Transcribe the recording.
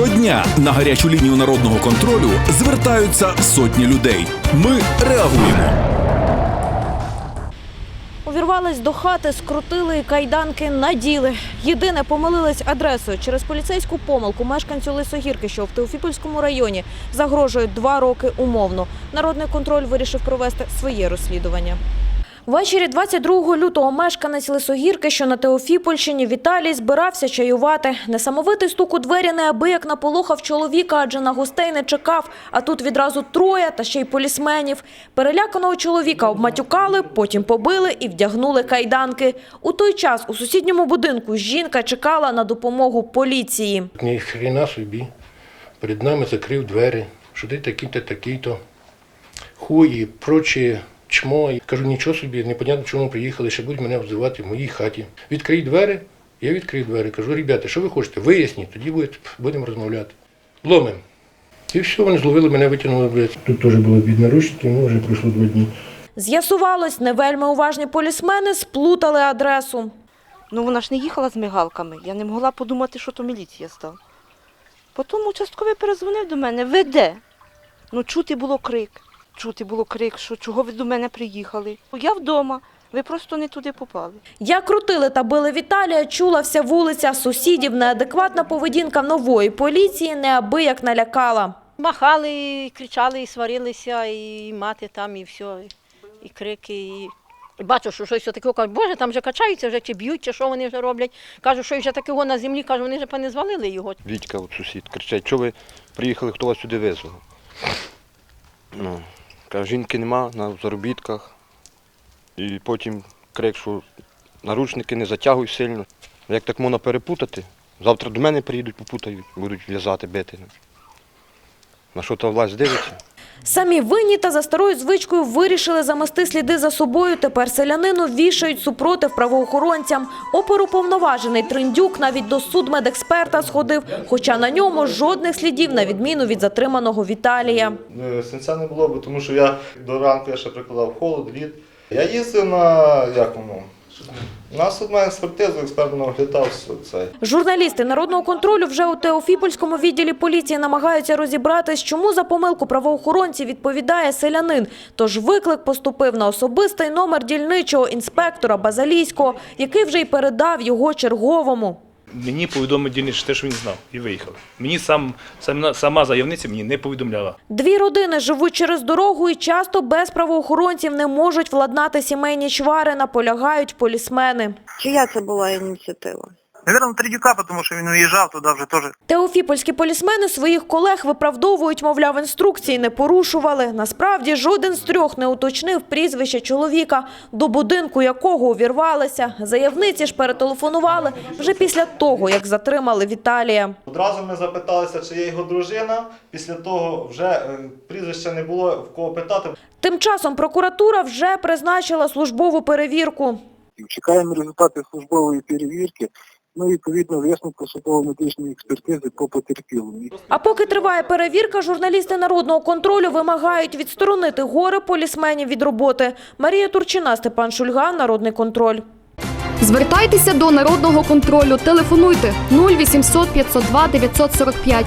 Щодня на гарячу лінію народного контролю звертаються сотні людей. Ми реагуємо. Увірвались до хати, скрутили кайданки наділи. Єдине помилились адресою. Через поліцейську помилку мешканцю Лисогірки, що в Теофіпольському районі, загрожують два роки умовно. Народний контроль вирішив провести своє розслідування. Ввечері 22 лютого мешканець Лисогірки, що на Теофіпольщині, Віталій збирався чаювати. Несамовитий стук у двері неабияк наполохав чоловіка, адже на гостей не чекав. А тут відразу троє та ще й полісменів. Переляканого чоловіка обматюкали, потім побили і вдягнули кайданки. У той час у сусідньому будинку жінка чекала на допомогу поліції. Ні собі. Перед нами закрив двері, що ти такий-то, такий-то. Хуї, прочі, чмо. І Кажу, нічого собі, непонятно, чому приїхали, ще будуть мене обзивати в моїй хаті. Відкрий двері, я відкрив двері. Кажу, ребята, що ви хочете? Виясніть, тоді буде- будемо розмовляти. Ломим. І все, вони зловили мене, витягнули, блядь. Тут теж було під наручники, ну вже пройшло два дні. З'ясувалось, не вельми уважні полісмени сплутали адресу. Ну вона ж не їхала з мигалками. Я не могла подумати, що то міліція стала. Потім участковий перезвонив до мене, ви де? Ну, чути було крик. Чути було крик, що чого ви до мене приїхали. Я вдома, ви просто не туди попали. Як крутили та били Віталія, чула вся вулиця сусідів. Неадекватна поведінка нової поліції неабияк налякала. Махали, і кричали, і сварилися, і мати там, і все, і крики. І... і Бачу, що щось таке, кажуть, боже, там вже качаються, вже чи б'ють, чи що вони вже роблять. Кажу, що вже такого на землі, кажу, вони вже пане звалили його. Вітька, от сусід, кричать, що ви приїхали, хто вас сюди визвав? Ну, каже, жінки нема на заробітках. І потім крик, що наручники не затягуй сильно. Як так можна перепутати? Завтра до мене приїдуть, попутають, будуть в'язати, бити. На що та власть дивиться? Самі винні та за старою звичкою вирішили замести сліди за собою. Тепер селянину вішають супротив правоохоронцям. Оперуповноважений Триндюк навіть до судмедексперта сходив, хоча на ньому жодних слідів на відміну від затриманого Віталія. Е, Синця не було, бо тому що я до ранку я ще прикладав холод, лід. Я їздив на як воно? На судмедекспертизу, експерт оглядав все це. Журналісти народного контролю вже у Теофіпольському відділі поліції намагаються розібратись, чому за помилку правоохоронці відповідає селянин. Тож виклик поступив на особистий номер дільничого інспектора Базалійського, який вже й передав його черговому. Мені повідомив дільничий те, що він знав, і виїхав. Мені сам, сама, сама заявниця мені не повідомляла. Дві родини живуть через дорогу і часто без правоохоронців не можуть владнати сімейні чвари, наполягають полісмени. Чия це була ініціатива? Наверное, Тридюка, потому что он уезжал туда вже теж. Теофіпольські полісмени своїх колег виправдовують, мовляв, інструкції не порушували. Насправді жоден з трьох не уточнив прізвище чоловіка, до будинку якого увірвалися. Заявниці ж перетелефонували вже після того, як затримали Віталія. Одразу ми запиталися, чи є його дружина. Після того вже е, прізвища не було в кого питати. Тим часом прокуратура вже призначила службову перевірку. Чекаємо результати службової перевірки, ну і відповідно висновку судово-медичної експертизи по потерпілому. А поки триває перевірка, журналісти народного контролю вимагають відсторонити гори полісменів від роботи. Марія Турчина, Степан Шульга, Народний контроль. Звертайтеся до народного контролю. Телефонуйте 0800 502 945